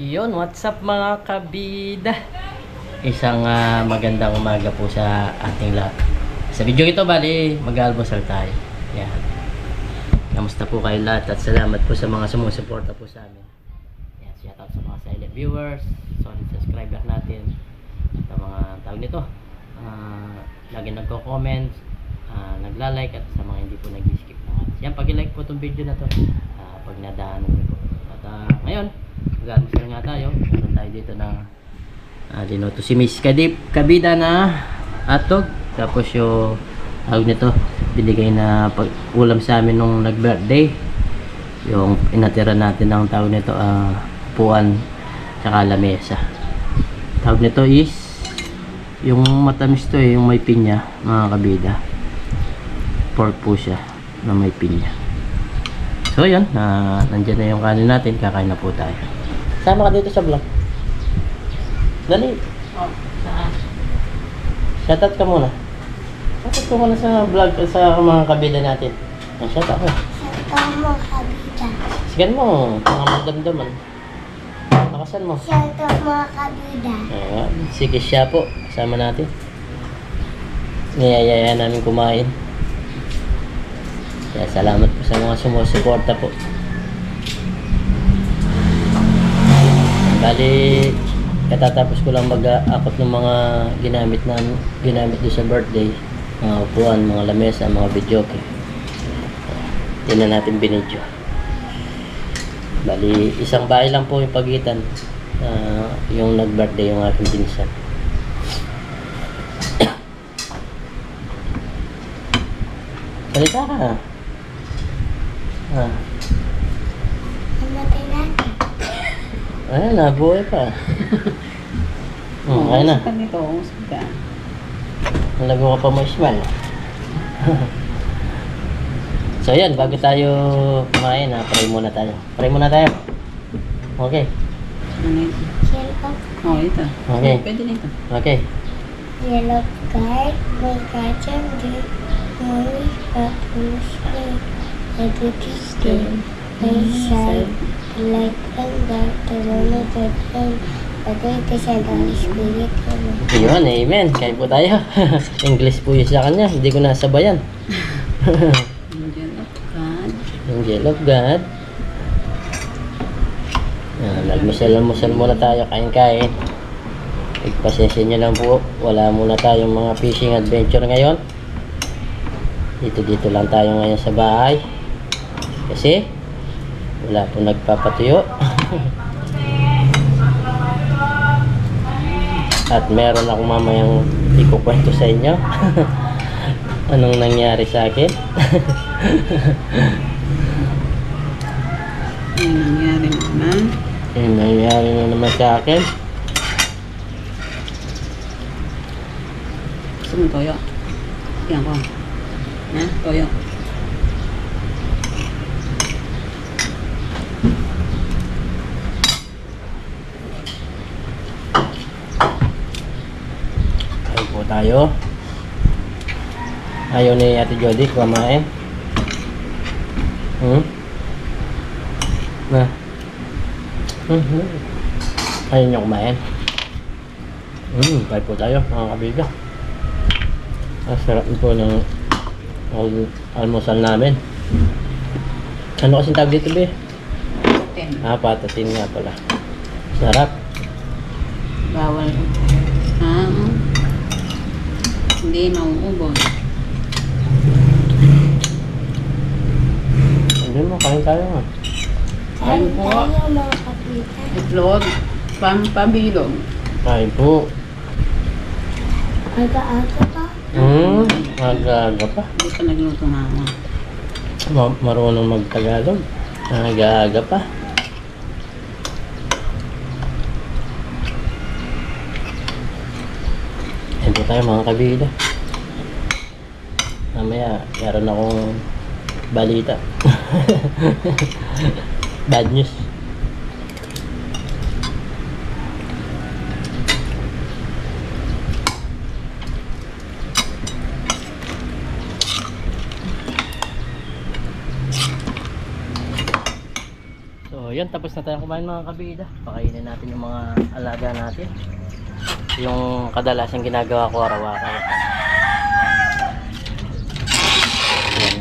Yun, what's up mga kabida? Isang ah, magandang umaga po sa ating lahat. Sa video ito, bali, mag-almusal tayo. Yan. Kamusta po kayo lahat at salamat po sa mga sumusuporta po sa amin. Yan, shout out sa mga silent viewers, solid subscriber natin, tawag nito, ah, lagi nagko-comment, ah, nagla-like at sa mga hindi po nag-skip na ads. Yan, pag-like po itong video na to, ah, pag nadaanan niyo po. At ah, ngayon, mag-almusal nga tayo. Meron tayo dito na ah, dinoto si Miss Kadip Kabida na atog. Tapos yung tawag nito, binigay na pag ulam sa amin nung nag-birthday. Yung inatira natin ng tawag nito, ah, upuan tsaka lamesa. Tawag nito is yung matamis to eh, yung may pinya, mga kabida. Pork po siya na may pinya. So yun, na nandiyan na yung kanin natin, kakain na po tayo. Sama ka dito sa vlog. Dali. Oh? Shoutout ka muna. Shoutout ka muna sa vlog sa mga kabida natin. Shoutout ka. Shoutout mo, Kabida. Sigan mo, mga magdamdaman. Nakasan mo. Shoutout mga Kabida. Ayan. Sige siya po. Kasama natin. Niyayaya namin kumain. Kaya salamat po sa mga sumusuporta po. Bali, katatapos ko lang mag-akot ng mga ginamit na ginamit doon sa birthday. Mga upuan, mga lamesa, mga videoke. Hindi na natin binidyo. Bali, isang bahay lang po yung pagitan. Ah, yung nag-birthday yung aking pinsan. Salita ka. Ah, ayan, nabuhay pa. Hmm, ayun na. Saan nito? Saan ka? Pa mo smile. so yan, bago tayo kumain ha, pray muna tayo. Pray muna tayo. Okay. Ano? Shoutout Oh, ito. Okay. Pwede nito. Okay. Yellow card, may kacang di, may patulog Every Tuesday, may side, light and dark, the one that and Pagay ka sa Holy Spirit. Amen. Yun, amen. Kain po tayo. English po yun sa kanya. Hindi ko nasabayan. Angel of God. Ah, Nagmusal-musal muna tayo, kain-kain. Ipasensya nyo lang po, wala muna tayong mga fishing adventure ngayon. Dito-dito lang tayo ngayon sa bahay. Kasi, wala po nagpapatuyo. At meron ako mamayang ikukwento sa inyo. Anong nangyari sa akin? Ano nangyari naman? Yung nangyari na naman sa akin. Gusto mo toyo? Yan ko. Ha? Toyo. Kain po tayo. Ayaw ni Ate Jody kumain. Hmm? Na. Hmm. Ayaw niyo kumain. Hmm, kain po tayo mga kabiga. Ang sarap po ng al- almusal namin. Ano kasing tawag dito, be? Ten. Ah, patatin nga pala. Sarap. Bawal. Ha? Hindi, mauubos. Hindi mo, kain tayo nga. Kain po. Itlog. Pam pabilog. Kain po. Aga-aga pa. Hmm, aga-aga pa. Hindi pa nagluto na ako. Ma- marunong magtagalog. Aga-aga pa. Yan po tayo mga kabida. Mamaya, meron akong balita. Bad news. So, yun. Tapos na tayong kumain mga kabida. Pakainin natin yung mga alaga natin. Yung kadalasang ginagawa ko araw-araw.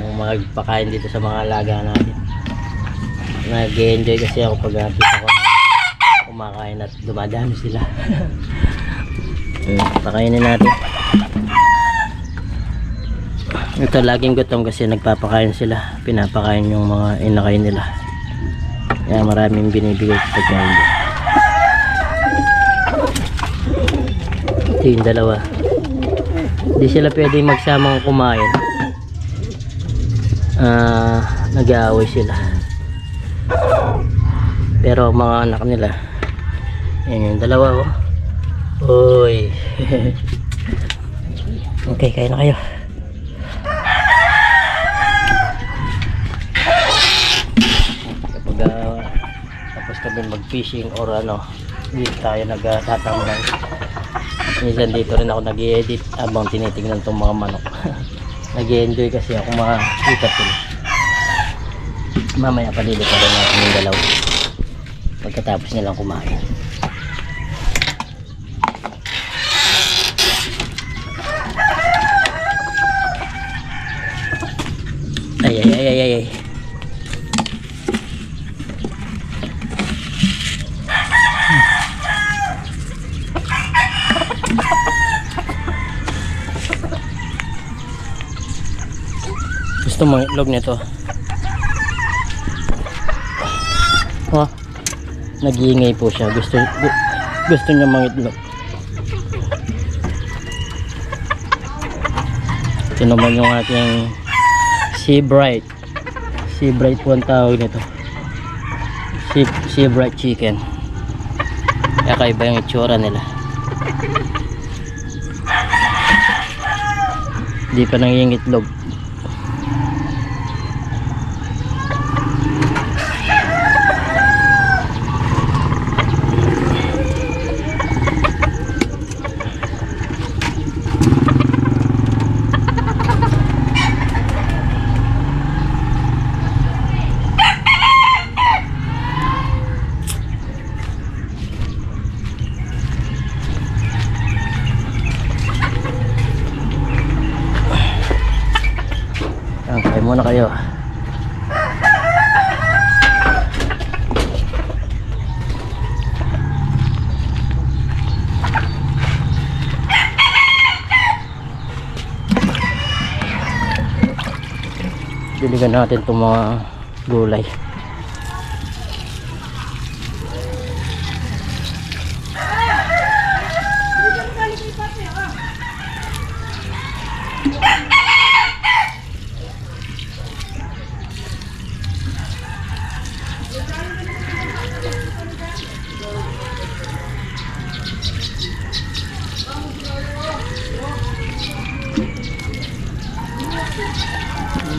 Yung magpakain dito sa mga alaga natin. Nag-enjoy kasi ako pag nakita ko kumakain at dumadami sila. Yan, pakainin natin. Ito laging gutom kasi nagpapakain sila. Pinapakain yung mga inakay nila. Kaya maraming binibigay sa pagkain. Ito yung dalawa. Hindi sila pwedeng magsamang kumain. Ah, nag-aaway sila. Pero mga anak nila, yan yung dalawa oh. Uy. okay, kain na kayo. kapag ah, tapos kami mag-fishing or ano dito tayo nagtatamnan minsan dito rin ako nag edit habang tinitingnan tong mga manok nag enjoy kasi ako makita sila mamaya palilitan rin natin yung dalaw. Pagkatapos nilang kumain. Ay ay ay ay ay Gusto mo itlog nito? Nag-iingay po siya. Gusto gu- gusto niya mangitlog. Ito naman yung ating Sea Bright. Sea Bright po ang tawag nito. Sea, sea Bright Chicken. Kaya kaiba yung itsura nila. Hindi pa nangingitlog. Yan, kain muna kayo. Diligan natin itong mga gulay.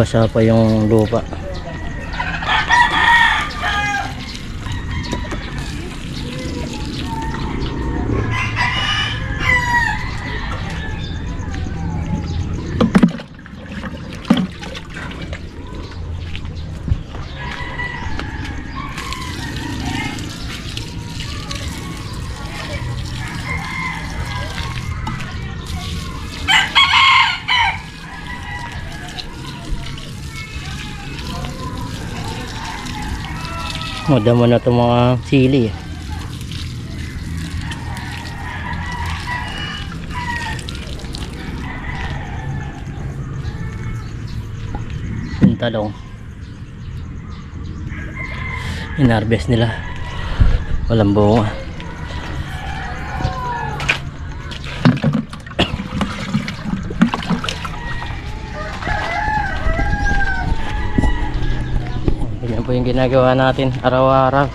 Basa pa yung lupa. Madama na itong mga sili. eh. Yung talong. Inarbest nila. Walang bunga. Yung ginagawa natin araw-araw.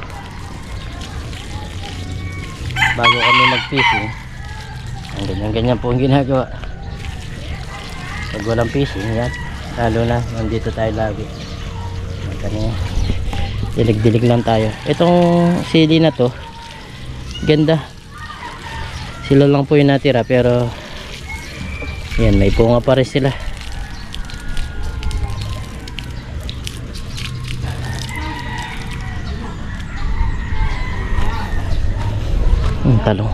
Bago kami mag-fishing. Ang ganyan-ganyan po yung ginagawa. Pag walang fishing, yan. Lalo na, nandito tayo lagi. Dilig-dilig lang tayo. Itong CD na to, ganda. Sila lang po yung natira, pero yan, may bunga pa rin sila. Yung talong.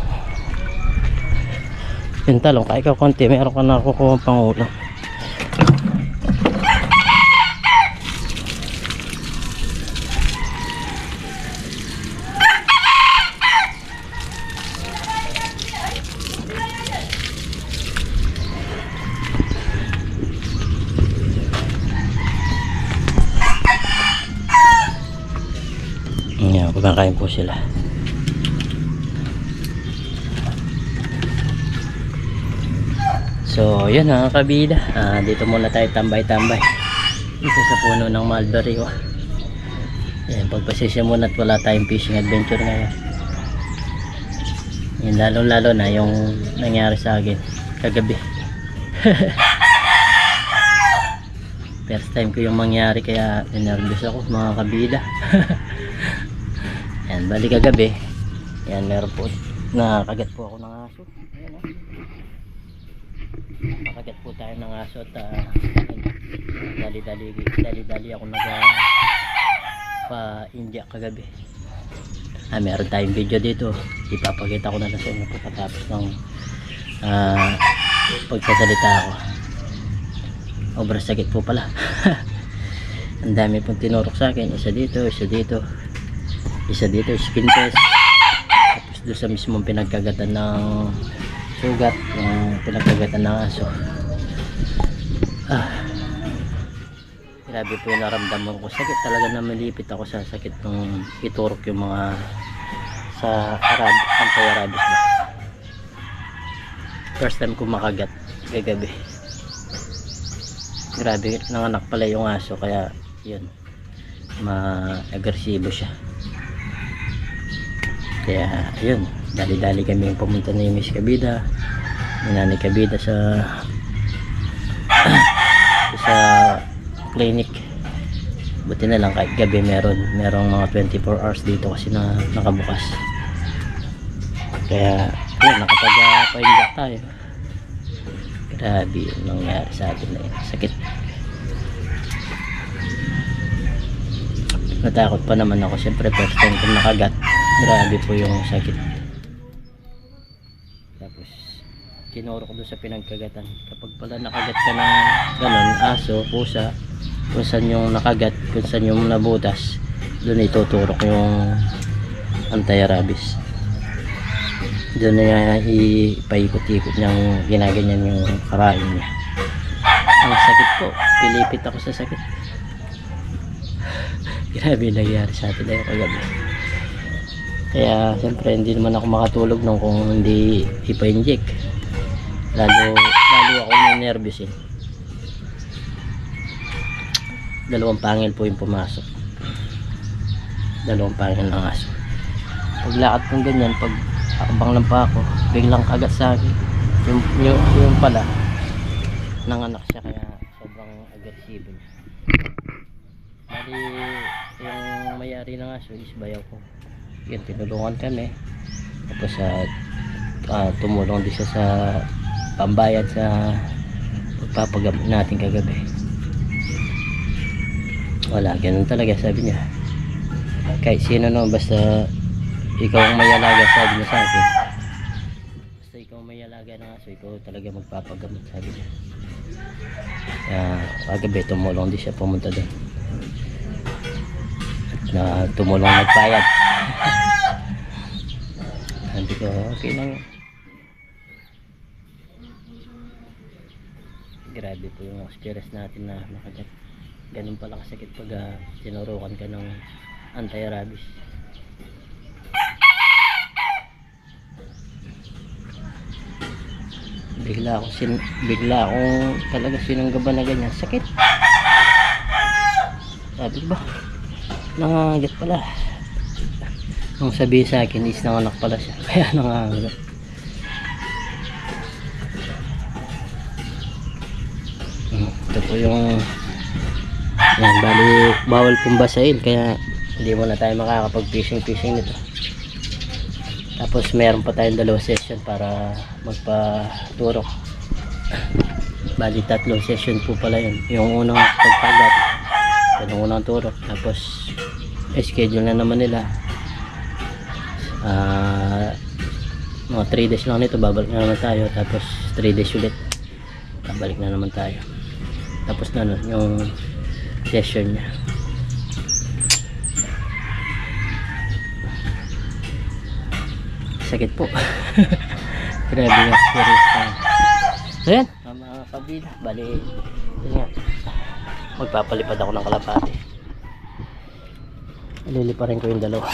Yung talong, kahit ikaw konti, meron ka na kukuha pang ulam. Yan, kumakain po sila. So, yun mga kabida. Ah, dito muna tayo tambay-tambay. Dito sa puno ng mulberry. Oh. Yan, pagpasisya muna at wala tayong fishing adventure ngayon. Yan, lalo-lalo na yung nangyari sa akin kagabi. First time ko yung mangyari kaya nervous ako mga kabida. Yan, bali kagabi. Yan, meron po. Nakagat po ako ng aso. Ayan, oh. Nakagat po tayo ng aso at ah, dali-dali dali-dali ako nag ah, pa India kagabi. Ah, meron tayong video dito. Ipapakita ko na lang sa inyo pagkatapos ng ah, pagsasalita ako. Obra sakit po pala. Ang dami pong tinurok sa akin. Isa dito, isa dito. Isa dito, skin test. Tapos doon sa mismong pinagkagatan ng sugat, pinagkagatan ng aso. Ah. Grabe po yung naramdaman ko. Sakit talaga na malipit ako sa sakit nung iturok yung mga sa Arab, anti-Arabis na. First time ko makagat kagabi. Grabe, nanganak pala yung aso kaya yun ma-agresibo siya. Kaya yun, dali-dali kami pumunta ni Miss Kabida, ni Nani Kabida sa sa clinic. Buti na lang kahit gabi meron, merong mga 24 hours dito kasi na nakabukas. Kaya yun, nakapag-pahinga tayo. Grabe yung nangyari sa atin na yun. Sakit. Natakot pa naman ako. Siyempre first time kong nakagat. Grabe po yung sakit. Tinuro ko doon sa pinagkagatan. Kapag pala nakagat ka ng ganun, aso, pusa, kung saan yung nakagat, kung saan yung nabutas, doon ituturok yung anti-rabies. Doon na ipaikot-ikot niyang ginaganyan yung karain niya. Ang sakit po. Pilipit ako sa sakit. Grabe yung nangyari sa atin na kagabi. Kaya siyempre hindi naman ako makatulog nung kung hindi ipa-inject. Lalo, lalo ako nervous eh. Dalawang pangil po yung pumasok. Dalawang pangil ng aso. Paglakad kong ganyan, pag akbang lang pa ako, biglang kagat sa akin. Yung, yung, yung pala, nanganak siya kaya sobrang agresibo niya. Bali, yung mayari ng aso is bayaw ko. Yun, tinulungan kami. Tapos sa ah, tumulong din siya sa pambayad sa pagpapagamot natin kagabi. Wala, ganun talaga sabi niya. Kahit sino no, basta ikaw ang may alaga sabi niya sa akin. Basta ikaw ang may alaga ng aso, ikaw talaga magpapagamot sabi niya. Kaya kagabi tumulong din siya pumunta doon. Na tumulong nagbayad. Sabi ko, okay lang. Grabe po yung experience natin na nakagat. Ganun pala kasakit pag uh, tinurukan ka ng anti-rabies. Bigla ako sin bigla akong talaga sinanggaban na ganyan. Sakit. Sabi ba? Nangangagat pala. Nung sabi sa akin is nanganak pala siya. Kaya nangangagat. Ito yung yan, bali bawal pong basahin kaya hindi muna tayo makakapag fishing fishing nito. Tapos meron pa tayong dalawang session para magpaturok. Bali tatlong session po pala yun. Yung unang pagpagat, yung unang turok. Tapos schedule na naman nila. Ah, Mga 3 days lang nito, babalik na naman tayo. Tapos 3 days ulit. Babalik na naman tayo. Tapos na nun, yung session niya. Sakit po. Grabe nga, serious na. So yan, mga kabila, bali, yun. Magpapalipad ako ng kalapati. Liliparin ko yung dalawa.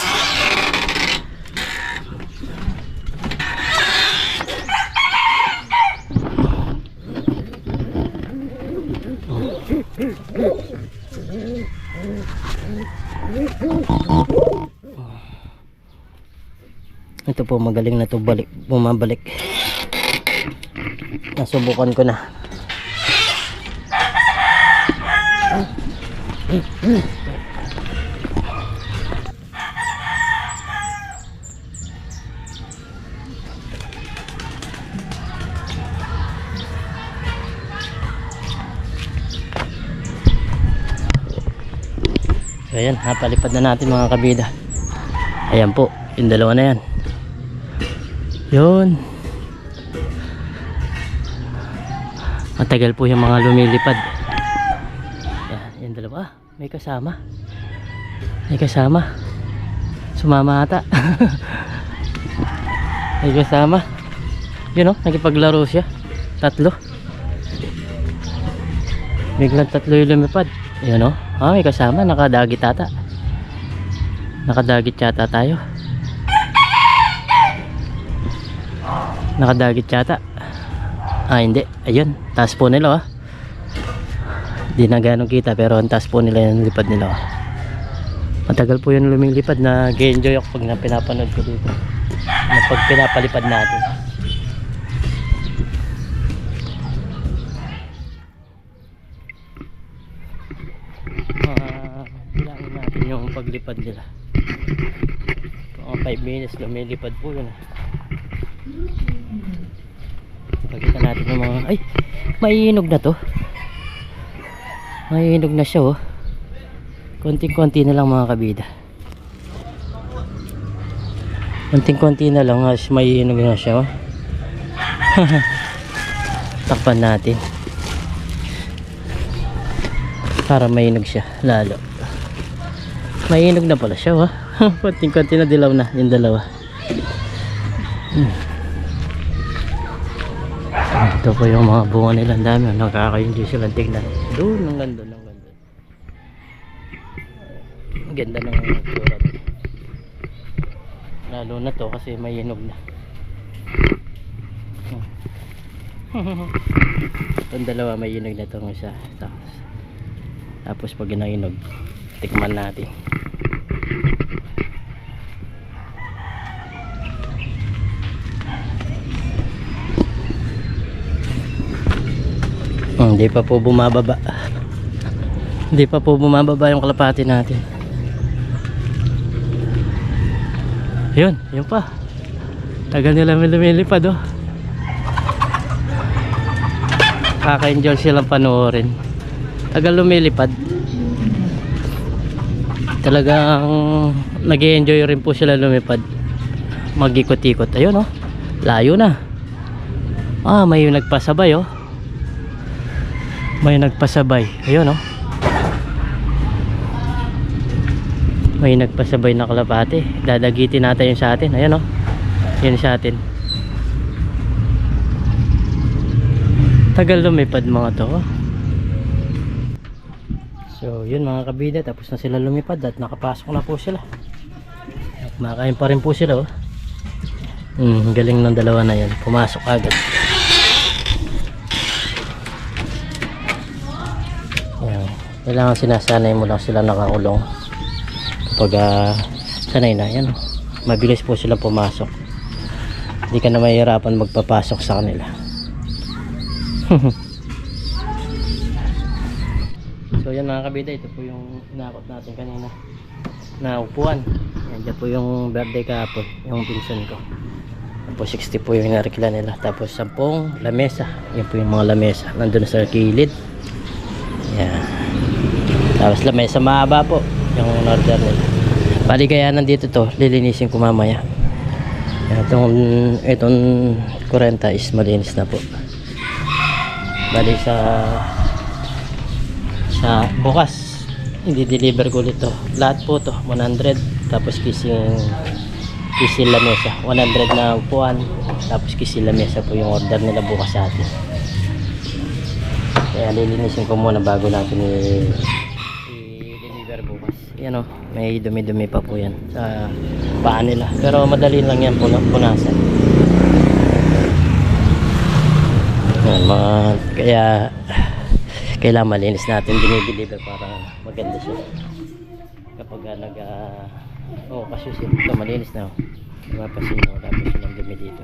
Ito po magaling na to balik, bumabalik. Nasubukan ko na. So ayan, napalipad na natin mga kabida. Ayan po, yung dalawa na yan. Yun. Matagal po yung mga lumilipad. Yan, yung dalawa. Ah, may kasama. May kasama. Sumama ata. may kasama. Yun o, nakipaglaro siya. Tatlo. Biglang tatlo yung lumipad. Yun o. Ah, may kasama. Nakadagit ata. Nakadagit yata tayo. Nakadagit yata. Ah, hindi. Ayun. Taas po nila, ah. Hindi na ganong kita, pero ang taas po nila yung lipad nila, ah. Matagal po yung lumilipad na enjoy ako pag na ko dito. Na pag pinapalipad natin. Bilangin natin yung paglipad nila. Mga 5 minutes lumilipad po yun. ah. Pakita natin yung mga... Ay! Maiinog na to. Maiinog na siya oh. Konting-konti na lang mga kabida. Konting-konti na lang as maiinog na siya oh. Takpan natin. Para mainog siya lalo. Mainog na pala siya oh. Konting-konti na dilaw na yung dalawa. Ito po yung mga bunga nila. Ang dami. Nakaka-enjoy silang tignan. Doon, ang ganda, ang ganda. Ang ganda ng tsura. Lalo na to kasi may hinog na. Itong dalawa may hinog na itong isa. Tapos, tapos pag ginainog, tikman natin. Hindi pa po bumababa. Hindi pa po bumababa yung kalapati natin. Yun, yun pa. Tagal nila lumilipad oh. Kaka-enjoy silang panoorin. Tagal lumilipad. Talagang nag enjoy rin po sila lumipad. Mag-ikot-ikot. Ayun oh. Layo na. Ah, may nagpasabay oh may nagpasabay. Ayun oh. May nagpasabay na kalapate. Dadagitin natin yung sa atin. Ayun oh. Yun sa atin. Tagal lumipad mga to oh. so yun mga kabida tapos na sila lumipad at nakapasok na po sila. Kumakain pa rin po sila oh. Hmm, galing ng dalawa na yan pumasok agad Ayan. Kailangan sinasanay mo lang sila nakakulong. Kapag ah, sanay na, yan. Mabilis po sila pumasok. Hindi ka na mahihirapan magpapasok sa kanila. so yan mga kabida, ito po yung inakot natin kanina na upuan. Yan dyan po yung birthday kahapon, yung pinsan ko. Tapos 60 po yung narikila nila. Tapos 10 lamesa. Yan po yung mga lamesa. Nandun sa kilid. Yan. Tapos lamesa mahaba po yung order nila. Bali kaya nandito to, lilinisin ko mamaya. Itong, itong 40 is malinis na po. Bali sa sa bukas i-deliver ko ulit to. Lahat po to 100 tapos kising kisil lamesa 100 na upuan tapos kisil lamesa po yung order nila bukas sa atin. Kaya lilinisin ko muna bago natin i-. Yan o, may dumi-dumi pa po yan sa paa nila. Pero madali lang yan puna punasan. Yan, mga, kaya kailangan malinis natin dinideliver para maganda siya. Kapag uh, nag uh, oh, kasi ito malinis na. oh. Mapasin mo tapos yun ang dumi dito.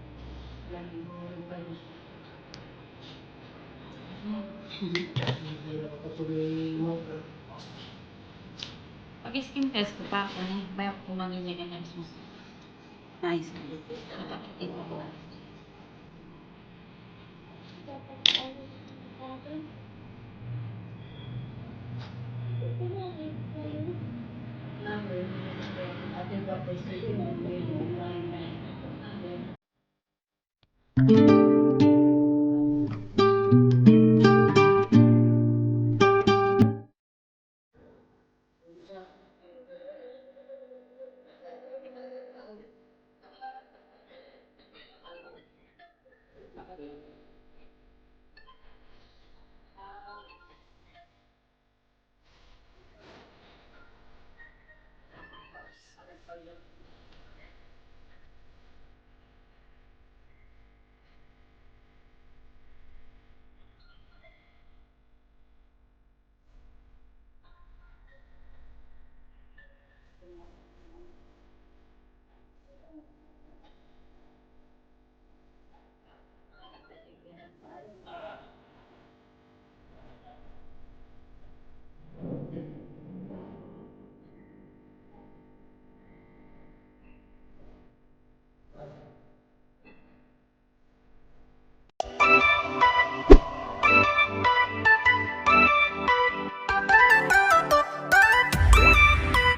skin test ko pa ako, bayak ko manginigay ng. Nice. Ito yep.